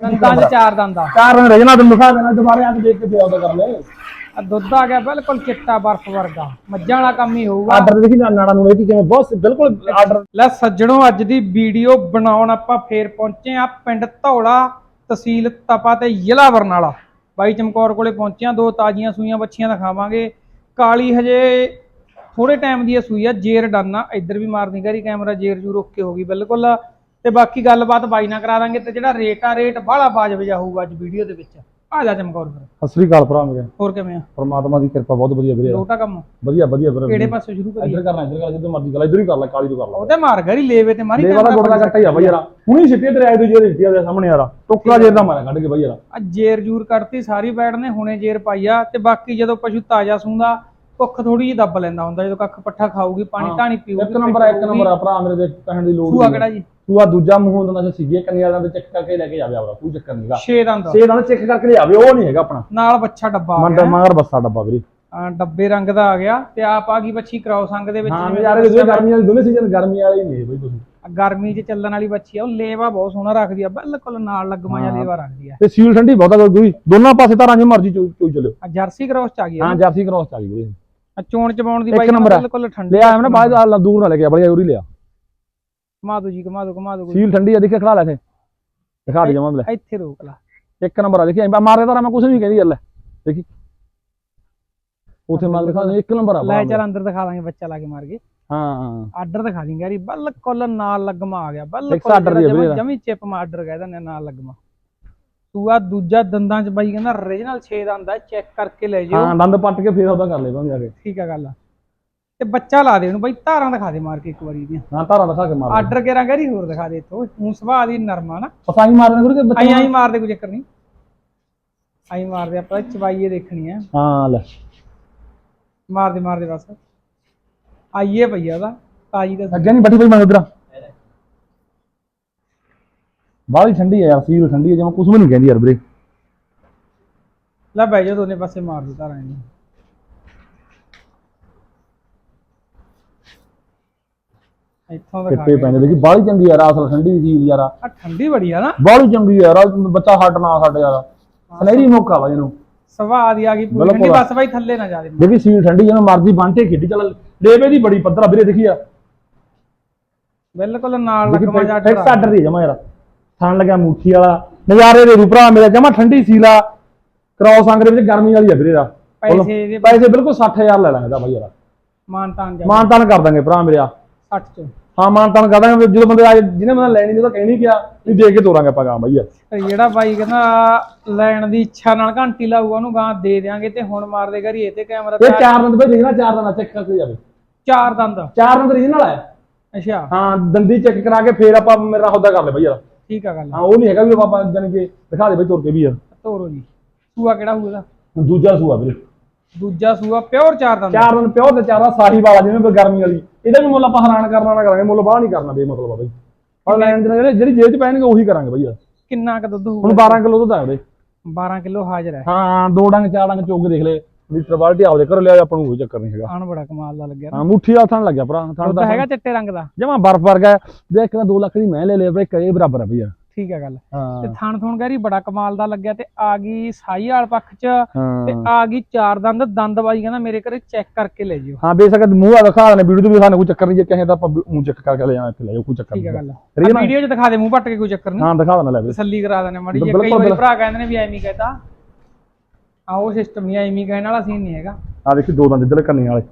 ਦੰਦਾਂ 'ਚ ਚਾਰ ਦੰਦਾ ਚਾਰ ਦਿਨ ਰਹਿਣਾ ਤੈਨੂੰ ਦਿਖਾ ਦੇਣਾ ਦੁਬਾਰੇ ਆ ਕੇ ਦੇਖ ਕੇ ਫਿਰ ਆਉਂਦਾ ਕਰ ਲੈ। ਆ ਦੁੱਧ ਆ ਗਿਆ ਬਿਲਕੁਲ ਚਿੱਟਾ ਬਰਫ਼ ਵਰਗਾ। ਮੱਝਾਂ ਵਾਲਾ ਕੰਮ ਹੀ ਹੋਊਗਾ। ਆਰਡਰ ਦੇਖੀ ਨਾ ਨਾੜਾ ਨੂੰ ਇਹ ਕਿਵੇਂ ਬਹੁਤ ਬਿਲਕੁਲ ਆਰਡਰ। ਲੈ ਸੱਜਣੋ ਅੱਜ ਦੀ ਵੀਡੀਓ ਬਣਾਉਣ ਆਪਾਂ ਫੇਰ ਪਹੁੰਚੇ ਆ ਪਿੰਡ ਧੌਲਾ ਤਹਿਸੀਲ ਤਪਾ ਤੇ ਜ਼ਿਲ੍ਹਾ ਬਰਨਾਲਾ। ਬਾਈ ਚਮਕੌਰ ਕੋਲੇ ਪਹੁੰਚੇ ਆ ਦੋ ਤਾਜ਼ੀਆਂ ਸੂਈਆਂ ਬੱਚੀਆਂ ਦਿਖਾਵਾਂਗੇ। ਕਾਲੀ ਹਜੇ ਥੋੜੇ ਟਾਈਮ ਦੀ ਇਹ ਸੂਈ ਆ ਜੇਰ ਡਾਨਾ ਇੱਧਰ ਵੀ ਮਾਰਨੀ ਕਰੀ ਕੈਮਰਾ ਜੇਰ ਜੂਰ ਓਕੇ ਹੋ ਗਈ ਬਿਲਕੁਲ। ਤੇ ਬਾਕੀ ਗੱਲਬਾਤ ਬਾਈ ਨਾਲ ਕਰਾ ਦਾਂਗੇ ਤੇ ਜਿਹੜਾ ਰੇਟ ਆ ਰੇਟ ਬਾਹਲਾ ਬਾਜਬ ਜਾ ਹੋਊਗਾ ਅੱਜ ਵੀਡੀਓ ਦੇ ਵਿੱਚ। ਆ ਜਾ ਚਮਕੌਰ ਫਿਰ। ਸਤਿ ਸ੍ਰੀ ਅਕਾਲ ਭਰਾ ਮੇਰੇ। ਹੋਰ ਕਿਵੇਂ ਆ? ਪਰਮਾਤਮਾ ਦੀ ਕਿਰਪਾ ਬਹੁਤ ਵਧੀਆ ਵੀਰੇ ਲੋਟਾ ਕੰਮ। ਵਧੀਆ ਵਧੀਆ ਵੀਰੇ। ਕਿਹੜੇ ਪਾਸੇ ਸ਼ੁਰੂ ਕਰੀਏ? ਇੱਧਰ ਕਰਨਾ ਇੱਧਰ ਕਰ ਜਿੱਦੋਂ ਮਰਜ਼ੀ ਕਰ ਲੈ ਇੱਧਰ ਹੀ ਕਰ ਲੈ ਕਾਲੀ ਤੋਂ ਕਰ ਲੈ। ਉਹਦੇ ਮਾਰ ਗਰੀ ਲੇਵੇ ਤੇ ਮਾਰੀ ਲੈ ਵਾਲਾ ਗੋੜਾ ਕੱਟਾ ਹੀ ਆ ਬਈ ਯਾਰਾ। ਹੁਣੀ ਛਿੱਟੇ ਤੇ ਆਏ ਦੂਜੇ ਦੇ ਦਿੱਤੀ ਆ ਸਾਹਮਣੇ ਯਾਰਾ। ਟੋਕਰਾ ਜੇਰ ਦਾ ਮਾਰਿਆ ਕੱਢ ਕੇ ਬਈ ਯਾਰਾ। ਆ ਜੇਰ ਜੂਰ ਕੱਢਤੀ ਸਾਰੀ ਬੈੜ ਨੇ ਹੁਣੇ ਜੇਰ ਪਾਈ ਆ। ਤੇ ਬਾਕੀ ਜਦੋਂ ਪਸ਼ੂ ਤਾਜ਼ਾ ਸੂੰਦਾ ਭੁੱਖ ਥੋੜੀ ਜਿਹੀ ਦੱਬ ਲੈਂਦਾ ਹੁੰਦਾ ਜਦੋਂ ਕੱਖ ਪੱਠਾ ਖਾਊਗੀ ਪਾਣੀ ਧਾਣੀ ਪੀਊਗੀ ਇੱਕ ਨੰਬਰ ਆ, ਇੱਕ ਨੰਬਰ ਆ ਭਰਾ ਮੇਰੇ ਦੇ ਕਹਿਣ ਦੀ ਲੋੜ ਸੂਆ ਕਿਹੜਾ ਜੀ? ਤੂੰ ਆ ਦੂਜਾ ਮੂੰਹ ਹੁੰਦਾ ਨਾ ਸੀਗੇ ਕੰਨਿਆ ਦਾ ਚੈੱਕ ਕਰਕੇ ਲੈ ਕੇ ਜਾਵੇ ਆਪਦਾ ਕੋਈ ਚੱਕਰ ਨਹੀਂਗਾ ਛੇ ਦੰਦ। ਸੇ ਨਾਲ ਚੈੱਕ ਕਰਕੇ ਲਿਆਵੇ ਉਹ ਨਹੀਂ ਹੈਗਾ ਆਪਣਾ। ਨਾਲ ਬੱਚਾ ਡੱਬਾ ਆ ਮੰਡਾ ਗਿਆ। ਮਗਰ ਬੱਸਾ ਡੱਬਾ ਵੀਰੇ। ਆ, ਡੱਬੇ ਰੰਗ ਦਾ ਆ ਗਿਆ ਤੇ ਆਪ ਆ ਗਈ ਬੱਚੀ ਕਰਾਉ ਸੰਗ ਦੇ ਵਿੱਚ ਹਾਂ ਜਿਵੇਂ ਯਾਰ ਇਹ ਗਰਮੀ ਵਾਲੀ ਦੋਨੇ ਸੀਜ਼ਨ ਗਰਮੀ ਵਾਲੇ ਹੀ ਨੇ ਬਈ ਤੁਸੀਂ। ਆ ਗਰਮੀ 'ਚ ਚੱਲਣ ਵਾਲੀ ਬੱਚੀ ਆ ਉਹ ਲੇਵਾ ਬਹੁਤ ਸੋਹਣਾ ਰੱਖਦੀ ਆ ਬਿਲਕੁਲ ਨਾਲ ਲੱਗਮਾ ਜਿਹਾ ਲੇਵਾ ਰੱਖਦੀ ਆ। ਤੇ ਸੀਲ ਠੰਡੀ ਬਹੁਤਾ ਕੋਈ ਦੋਨਾਂ ਪਾਸੇ ਧਾਰਾਂ ਜਿ ਮਰਜ਼ੀ ਚੋਈ ਚੋਈ ਚੱਲਿਓ। ਆ ਜਰਸੀ ਕ੍ਰੋਸ ਚ ਆ ਗਈ ਆ ਹਾਂ ਜਰਸੀ ਕ੍ਰੋਸ ਚ ਆ ਗਈ ਵੀਰੇ। ਚੋਣ ਚਬਾਉਣ ਦੀ ਬਾਈ। ਬਿਲਕੁਲ ਠੰਡੀ ਲਿਆ ਮੈਂ ਨਾ ਬਾਅਦ ਆ ਦੂਰ ਨਾ ਲੈ ਬੜੀ ਉਰੀ ਲਿਆ। ਘੁਮਾ ਦੋ ਜੀ ਘੁਮਾ ਦੋ ਘੁਮਾ ਦੋ ਸੀਲ ਠੰਡੀ ਆ ਦੇਖੇ ਖੜਾ ਲੈ ਇੱਥੇ। ਦਿਖਾ ਦੇ ਜਮਾ ਲੈ। ਇੱਥੇ ਰੋਕ ਲਾ। ਇੱਕ ਨੰਬਰ ਆ ਦੇਖੀ ਮਾਰੇ ਤਾਂ ਮੈਂ ਕੁਝ ਨਹੀਂ ਕਹਿੰਦੀ ਗੱਲ। ਦੇਖੀ। ਉਥੇ ਮਾਰ ਦਿਖਾ ਦੇ ਇੱਕ ਨੰਬਰ ਆ ਲੈ ਚੱਲ ਅੰਦਰ ਦਿਖਾ ਦਾਂਗੇ ਬੱਚਾ ਲਾ ਕੇ ਮਾਰ ਕੇ। ਹਾਂ ਹਾਂ। ਆਰਡਰ ਦਿਖਾ ਦਿੰਗੇ ਯਾਰੀ ਬਿਲਕੁਲ ਨਾਲ ਲੱਗਮਾ ਆ ਗਿਆ ਬਿਲਕੁਲ ਜਮੀ- ਚਿਪ ਮਾ ਆਰਡਰ ਕਹਿ ਦਿੰਦੇ ਨਾਲ ਲੱਗਮਾ। ਤੂੰ ਆ ਦੂਜਾ ਦੰਦਾਂ ਚ ਬਾਈ ਕਹਿੰਦਾ ਓਰੀਜਨਲ 6 ਦੰਦ ਆ ਚੈੱਕ ਕਰਕੇ ਲੈ ਜਿਓ। ਹਾਂ ਦੰਦ ਪੱਟ ਕੇ ਫੇਰ ਉਹਦਾ ਕਰ ਲੈ ਬੰਦ ਜਾ ਕੇ। ਠੀਕ ਆ ਗੱਲ ਆ। ਤੇ ਬੱਚਾ ਲਾ ਦੇ ਉਹਨੂੰ ਬਾਈ ਧਾਰਾਂ ਦਿਖਾ ਦੇ ਮਾਰ ਕੇ ਇੱਕ ਵਾਰੀ ਦੀਆਂ। ਹਾਂ ਧਾਰਾਂ ਦਿਖਾ ਕੇ ਮਾਰ ਆਰਡਰ ਕੇਰਾਂ ਗਰੀ ਹੋਰ ਦਿਖਾ ਦੇ ਇਥੋਂ। ਹੁਣ ਸੁਭਾਅ ਦੀ ਨਰਮਾ ਨਾ। ਪਸਾਈ ਮਾਰਨ ਗੁਰੂ ਕੇ ਬੱਚੇ ਆਈ ਆਈ ਮਾਰ ਦੇ ਕੋਈ ਚੱਕਰ ਨਹੀਂ। ਆਈ ਮਾਰ ਦੇ ਆਪਾਂ ਚਵਾਈਏ ਦੇਖਣੀ ਆ। ਹਾਂ ਲੈ। ਮਾਰ ਦੇ ਮਾਰ ਦੇ ਬਸ। ਆਈਏ ਪਈਆ ਉਹਦਾ। ਤਾਜੀ ਦਾ ਅੱਗੇ ਨਹੀਂ ਬੱਟੀ ਪਈ ਮੈਂ ਉਧਰ। ਬਾਹਲੀ ਠੰਡੀ ਹੈ ਯਾਰ ਸੀਲ ਠੰਡੀ ਹੈ ਜਿਵੇਂ ਕੁਝ ਵੀ ਨਹੀਂ ਕਹਿੰਦੀ ਯਾਰ ਵੀਰੇ। ਲੈ ਬਹਿ ਜਾ ਦੋਨੇ ਪਾਸੇ ਮਾਰ ਦੇ ਧਾਰਾਂ ਇਹਨੂੰ ਇੱਥੋਂ ਪੈਂਦੇ ਦੇਖੀ ਬਾਹਲੀ ਚੰਗੀ ਯਾਰ ਅਸਲ ਠੰਡੀ ਚੀਜ਼ ਯਾਰ ਆ। ਠੰਡੀ ਬੜੀ ਆ ਨਾ। ਬਾਹਲੀ ਚੰਗੀ ਯਾਰ ਆਹ ਬੱਚਾ ਹੱਟ ਨਾ ਛੱਡ ਯਾਰ। ਸਨੇਰੀ ਮੌਕਾ ਵਾ ਇਹਨੂੰ। ਸਵਾਦ ਦੀ ਆ ਗਈ ਪੂਰੀ ਬਿਲਕੁਲ। ਠੰਡੀ ਬਸ ਬਾਈ ਥੱਲੇ ਨਾ ਜਾ ਦੇ। ਦੇਖੀ ਸੀਲ ਠੰਡੀ ਜਿਵੇਂ ਮਰਜ਼ੀ ਬੰਟੇ ਖੇਡੀ ਚੱਲ ਲੇਵੇ ਦੀ ਬੜੀ ਪੱਧਰ ਆ ਵੀਰੇ ਦੇਖੀ ਆ। ਬਿਲਕੁਲ ਨਾਲ ਦੇਖੀ ਲੱਗਮਾ ਜਾ ਫਿਕਸ ਆਰਡਰ ਦੀ ਜਮਾ ਯਾਰ। ਥਣ ਲੱਗਿਆ ਮੁੱਠੀ ਵਾਲਾ ਨਜ਼ਾਰੇ ਦੇ ਰੂ ਭਰਾ ਮੇਰਾ ਜਮਾ ਠੰਡੀ ਸੀਲਾ ਕ੍ਰੋਸ ਅੰਗ ਦੇ ਵਿੱਚ ਗਰਮੀ ਵਾਲੀ ਆ ਵੀਰੇ ਦਾ। ਪੈਸੇ ਦੇ ਪੈਸੇ ਬਿਲਕੁਲ 60000 ਲੈ ਲਾਂਗੇ ਦਾ ਬਾਈ ਯਾਰ ਮਾਨਤਾਨ ਜਾ ਮਾਨਤਾਨ ਕਰ ਦਾਂਗੇ ਭਰਾ ਮੇਰਾ। 60 ਚੋਂ। ਹਾਂ ਮਾਨਤਾਨ ਕਰ ਦਾਂਗੇ ਜਦੋਂ ਬੰਦੇ ਆਏ ਜਿਹਨੇ ਬੰਦਾ ਲੈਣੀ ਨਹੀਂ ਤਾਂ ਕਹਿਣੀ ਗਿਆ ਵੀ ਦੇ ਕੇ ਤੋਰਾਂਗੇ ਆਪਾਂ ਗਾਂ ਬਾਈ ਯਾਰ ਤੇ ਜਿਹੜਾ ਬਾਈ ਕਹਿੰਦਾ ਲੈਣ ਦੀ ਇੱਛਾ ਨਾਲ ਘੰਟੀ ਲਾਊਗਾ ਉਹਨੂੰ ਗਾਂ ਦੇ ਦਿਆਂਗੇ ਤੇ ਹੁਣ ਮਾਰ ਦੇ ਘਰੀ ਇਹ ਤੇ ਕੈਮਰਾ ਇਹ ਚਾਰ ਦੰਦ ਬਈ ਦੇਖਣਾ ਚਾਰ ਦੰਦ ਚੈੱਕ ਕਰਕੇ ਜਾਵੇ। ਚਾਰ ਦੰਦ। ਚਾਰ ਦੰਦ ਰੀਜਨਲ ਹੈ ਅੱਛਾ। ਹਾਂ ਦੰਦੀ ਚੈੱਕ ਕਰਾ ਕੇ ਫੇਰ ਆਪਾਂ ਮੇਰਾ ਹੌਦਾ ਕਰ ਲੈ ਬਈ ਯਾਰ। ਠੀਕ ਆ ਗੱਲ। ਹਾਂ ਉਹ ਨਹੀਂ ਹੈਗਾ ਵੀ ਆਪਾਂ ਜਾਨ ਕੇ ਦਿਖਾ ਦੇ ਬਈ ਤੁਰ ਕੇ ਵੀ ਯਾਰ ਤੋਰੋ ਜੀ। ਸੂਆ ਕਿਹੜਾ ਹੋਊਗਾ ਦੂਜਾ ਸੂਆ ਵੀਰੇ। ਦੂਜਾ ਸੂਆ ਪਿਓਰ ਚਾਰ ਦੰਦ। ਚਾਰ ਦਿਨ ਪਿਓ ਤੇ ਚਾਰਾ ਸਾਹੀ ਵਾਲਾ ਜਿਵੇਂ ਕੋਈ ਗਰਮੀ ਵਾਲੀ। ਇਹਦਾ ਵੀ ਮੁੱਲ ਆਪਾਂ ਹੈਰਾਨ ਕਰਨਾ ਨਾ ਕਰਾਂਗੇ ਮੁੱਲ ਬਾਹਲਾ ਨਹੀਂ ਕਰਨਾ ਬੇ ਮਤਲਬ ਆ ਬਈ। ਔਰ ਲੈਣ ਦੇ ਜਿਹੜੇ ਜਿਹੜੀ ਜੇਬ ਚ ਪੈਣਗੇ ਉਹੀ ਕਰਾਂਗੇ ਬਈ ਯਾਰ। ਕਿੰਨਾ ਕ ਦੁੱਧ ਹੁਣ ਹੋਊਗਾ 12 ਕਿਲੋ ਦੁੱਧ ਆ ਵੀਰੇ। 12 ਕਿਲੋ ਹਾਜ਼ਰ ਹੈ। ਹਾਂ ਦੋ ਡੰਗ ਚਾਰ ਡੰਗ ਚੋਗ ਦੇਖ ਲੈ। ਲੀਟਰ ਬਾਲਟੀ ਆਪਦੇ ਘਰੋਂ ਲਿਆ ਆਪਾਂ ਨੂੰ ਕੋਈ ਚੱਕਰ ਨਹੀਂ ਹੈਗਾ। ਆਣ ਬੜਾ ਕਮਾਲ ਦਾ ਲੱਗਿਆ ਹਾਂ ਮੁੱਠੀ ਵਾਲਾ ਥਣ ਲੱਗਿਆ ਭਰਾ ਥਣ ਦਾ ਹੈਗਾ ਚਿੱਟੇ ਰੰਗ ਦਾ। ਜਮਾ ਬਰਫ ਵਰਗਾ ਹੈ। ਦੇਖ ਕੇ 2 ਲੱਖ ਦੀ ਮੈਂ ਲੈ ਲਿਆ ਬਈ ਕਰੇ ਬਰਾਬਰ ਆ ਯਾਰ ਠੀਕ ਆ ਗੱਲ। ਹਾਂ। ਤੇ ਥਣ ਥਣ ਗੈਰੀ ਬੜਾ ਕਮਾਲ ਦਾ ਲੱਗਿਆ ਤੇ ਆ ਗਈ ਸਾਈ ਵਾਲ ਪੱਖ ਚ ਤੇ ਹਾਂ ਆ ਗਈ ਚਾਰ ਦੰਦ ਦੰਦ ਬਾਈ ਕਹਿੰਦਾ ਮੇਰੇ ਘਰੇ ਚੈੱਕ ਕਰਕੇ ਲੈ ਜਿਓ। ਹਾਂ ਬੇਸ਼ੱਕ ਮੂੰਹ ਆ ਦਿਖਾ ਨੇ ਵੀਡੀਓ ਤੇ ਵੀ ਸਾਨੂੰ ਕੋਈ ਚੱਕਰ ਨਹੀਂ ਜੇ ਕਹੇ ਤਾਂ ਆਪਾਂ ਮੂੰਹ ਚੱਕ ਕਰਕੇ ਲੈ ਜਾਣਾ ਇੱਥੇ ਲੈ ਜਾਓ ਕੋਈ ਚੱਕਰ ਠੀਕ ਆ ਨਹੀਂ ਗੱਲ। ਠੀਕ ਹੈ ਨਾ? ਵੀਡੀਓ 'ਚ ਦਿਖਾ ਦੇ ਮੂੰਹ ਪੱਟ ਕੇ ਕੋਈ ਚੱਕਰ ਨਹੀਂ। ਹਾਂ ਦਿਖਾ ਦੇਣਾ ਲੈ ਵੀਰੇ। ਤਸੱਲੀ ਕਰਾ ਦੇਣੇ ਮੜੀ ਜੇ ਬਿਲਕੁਲ, ਕਈ ਵਾਰੀ ਬਿਲਕੁਲ। ਭਰਾ ਕਹਿੰਦੇ ਨੇ ਵੀ ਐਵੇਂ ਹੀ ਕਹਤਾ। ਆ ਉਹ ਸਿਸਟਮ ਨਹੀਂ ਐਵੇਂ ਕਹਿਣ ਵਾਲਾ ਸੀਨ ਨਹੀਂ ਹੈਗਾ। ਆ ਦੇਖੀ ਦੋ ਦੰਦ ਇੱਧਰ ਕੰਨੇ ਵਾਲੇ।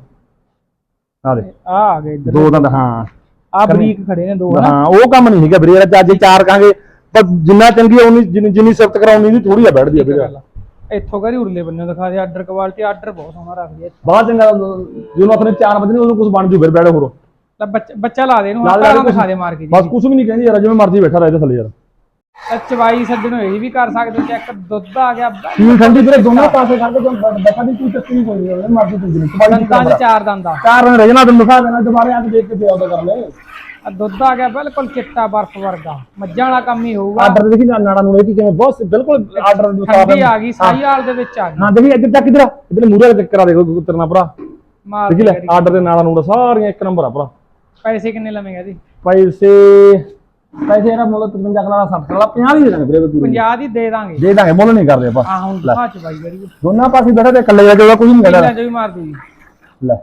ਆ ਦੇ ਆ ਆ ਗਏ ਇੱਧਰ ਦੋ ਦੰਦ ਹਾਂ। ਆ ਬਰੀਕ ਖੜੇ ਨੇ ਦੋ ਹਾਂ ਉਹ ਕੰਮ ਨਹੀਂ ਹੈਗਾ ਵੀਰੇ ਯਾਰ ਅੱਜ ਚਾਰ ਕਾਂਗੇ ਪਰ ਜਿੰਨਾ ਚੰਗੀ ਉਨੀ ਜਿੰਨੀ ਸਿਫਤ ਕਰਾਉਣੀ ਨਹੀਂ ਥੋੜੀ ਆ ਬੈਠਦੀ ਆ ਵੀਰੇ। ਇੱਥੋਂ ਕਰੀ ਉਰਲੇ ਬੰਨੇ ਦਿਖਾ ਦੇ ਆਰਡਰ ਕੁਆਲਿਟੀ ਆਰਡਰ ਬਹੁਤ ਸੋਹਣਾ ਰੱਖਦੀ ਹੈ ਬਾਹਰ ਚੰਗਾ ਜਦੋਂ ਆਪਣੇ 4 ਵਜੇ ਉਹਨੂੰ ਕੁਝ ਬਣ ਜੂ ਫਿਰ ਬੈਠੇ ਹੋਰ। ਬੱਚਾ ਲਾ ਦੇ ਇਹਨੂੰ ਦੇ ਦਿਖਾ ਦੇ ਮਾਰ ਕੇ ਜੀ। ਬਸ ਕੁਝ ਵੀ ਨਹੀਂ ਕਹਿੰਦੀ ਯਾਰ ਜਿਵੇਂ ਮਰਜ਼ੀ ਬੈਠਾ ਰਹੇ ਥੱਲੇ ਯਾਰ। ਤਾਂ ਚਵਾਈ ਸੱਜਣੋ ਇਹ ਵੀ ਕਰ ਸਕਦੇ ਚੈੱਕ ਦੁੱਧ ਆ ਗਿਆ ਸੀਲ ਠੰਡੀ ਵੀਰੇ ਦੋਨੋਂ ਪਾਸੇ ਖੜ ਕੇ ਬੱਚਾ ਦੀ ਕੋਈ ਚੱਕਰ ਨਹੀਂ ਕੋਈ ਨਹੀਂ ਮਰਜ਼ੀ ਤੂੰ ਜਿੰਨੀ ਦੰਦਾਂ 'ਚ ਚਾਰ ਦੰਦ। ਆ ਚਾਰ ਦਿਨ ਰਹਿਣਾ ਤੈਨੂੰ ਦਿਖਾ ਦੇਣਾ ਦੁਬਾਰੇ ਆ ਕੇ ਦੇਖ ਕੇ ਫਿਰ ਆਉਂਦਾ ਕਰ ਲੈ। ਆ ਦੁੱਧ ਆ ਗਿਆ ਬਿਲਕੁਲ ਚਿੱਟਾ ਬਰਫ਼ ਵਰਗਾ ਮੱਝਾਂ ਵਾਲਾ ਕੰਮ ਹੀ ਹੋਊਗਾ। ਆਰਡਰ ਦੇਖੀ ਨਾ ਨਾੜਾ ਨੂੰ ਇਹ ਕਿਵੇਂ ਬਹੁਤ ਬਿਲਕੁਲ ਆਰਡਰ ਦੇ ਠੰਡੀ ਆ ਗਈ ਸਾਈ ਹਾਲ ਦੇ ਵਿੱਚ ਆ ਗਈ। ਹਾਂ ਦੇਖੀ ਇੱਧਰ ਤੱਕ ਇਧਰ ਇਧਰ ਮੂਰੇ ਚੱਕ ਕਰਾ ਦੇਖੋ ਤਰਨਾ ਭਰਾ। ਮਾਰ ਦੇਖੀ ਦੇ ਲੈ ਆਰਡਰ ਦੇ ਨਾੜਾ ਨੂੜਾ ਸਾਰੀਆਂ ਇੱਕ ਨੰਬਰ ਆ ਭਰਾ। ਪੈਸੇ ਕਿੰਨੇ ਲਵੇਂਗਾ ਜੀ? ਪੈਸੇ ਪੈਸੇ ਇਹਦਾ ਮੁੱਲ 55 ਕਲਾ 60 ਕਲਾ 50 ਦੀ ਦੇ ਦਾਂਗੇ ਵੀਰੇ ਪੂਰੀ। 50 ਦੀ ਦੇ ਦਾਂਗੇ। ਦੇ ਦਾਂਗੇ ਮੁੱਲ ਨਹੀਂ ਕਰਦੇ ਆਪਾਂ। ਆ ਹੁਣ। ਦਿਖਾ ਚ ਬਾਈ ਕਰੀਏ। ਦੋਨਾਂ ਪਾਸੇ ਬੈਠਾ ਤੇ ਇਕੱਲੇ ਜਾ ਕੇ ਉਹਦਾ ਕੁਝ ਨਹੀਂ ਵੀ ਮਾਰ ਦੂ ਜੀ ਲੈ।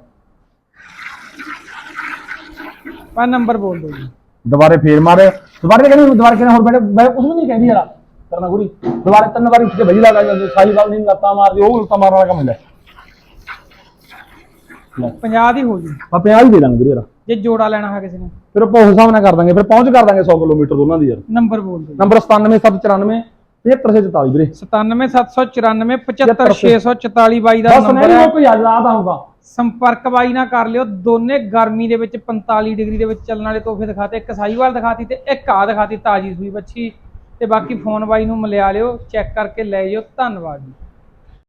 ਪਾ ਨੰਬਰ ਬੋਲ ਦਿਓ ਜੀ। ਦੁਬਾਰੇ ਫੇਰ ਮਾਰੇ। ਦੁਬਾਰੇ ਕਹਿੰਦੇ ਦੁਬਾਰੇ ਕਹਿੰਦੇ ਹੋਰ ਬੈਠੇ ਮੈਂ ਕੁਝ ਵੀ ਨਹੀਂ ਕਹਿੰਦੀ ਯਾਰ ਕਰਨਾ ਗੁਰੀ ਦੁਬਾਰੇ ਤਿੰਨ ਵਾਰੀ ਉੱਠ ਕੇ ਭਜੀ ਲੱਗਾ ਜਾਂਦੇ ਸਾਈ ਬਾਲ ਨਹੀਂ ਲੱਤਾਂ ਮਾਰਦੀ ਉਹ ਲੱਤਾਂ ਮਾਰਨ ਵਾਲਾ ਕੰਮ ਲੈ 50 ਦੀ ਹੋ ਜੂ। ਆਪਾਂ 50 ਹੀ ਦੇ ਦਾਂਗੇ ਵੀਰੇ ਯਾਰ। ਜੇ ਜੋੜਾ ਲੈਣਾ ਹੈ ਕਿਸੇ ਨੇ। ਫਿਰ ਆਪਾਂ ਉਸ ਹਿਸਾਬ ਨਾਲ ਕਰ ਦਾਂਗੇ ਫਿਰ ਪਹੁੰਚ ਕਰ ਦਾਂਗੇ 100 ਕਿਲੋਮੀਟਰ ਦੋਨਾਂ ਦੀ ਯਾਰ। ਨੰਬਰ ਬੋਲ ਦਿਓ। ਨੰਬਰ 97794 7344 ਵੀਰੇ। 97794 75644 ਬਾਈ ਦਾ ਨੰਬਰ ਹੈ। ਕੋਈ ਆਤਾ ਹੁੰਦਾ ਸੰਪਰਕ ਬਾਈ ਨਾਲ ਕਰ ਲਿਓ ਦੋਨੇ ਗਰਮੀ ਦੇ ਵਿੱਚ 45 ਡਿਗਰੀ ਦੇ ਵਿੱਚ ਚੱਲਣ ਵਾਲੇ ਤੋਹਫੇ ਦਿਖਾਤੇ। ਇੱਕ ਸਾਈਵਾਲ ਦਿਖਾਤੀ ਤੇ ਇੱਕ ਆ ਦਿਖਾਤੀ ਤਾਜੀ ਸੂਈ ਬੱਚੀ। ਤੇ ਬਾਕੀ ਫੋਨ ਬਾਈ ਨੂੰ ਮਿਲਿਆ ਲਿਓ ਚੈੱਕ ਕਰਕੇ ਲੈ ਜਿਓ। ਧੰਨਵਾਦ ਜੀ।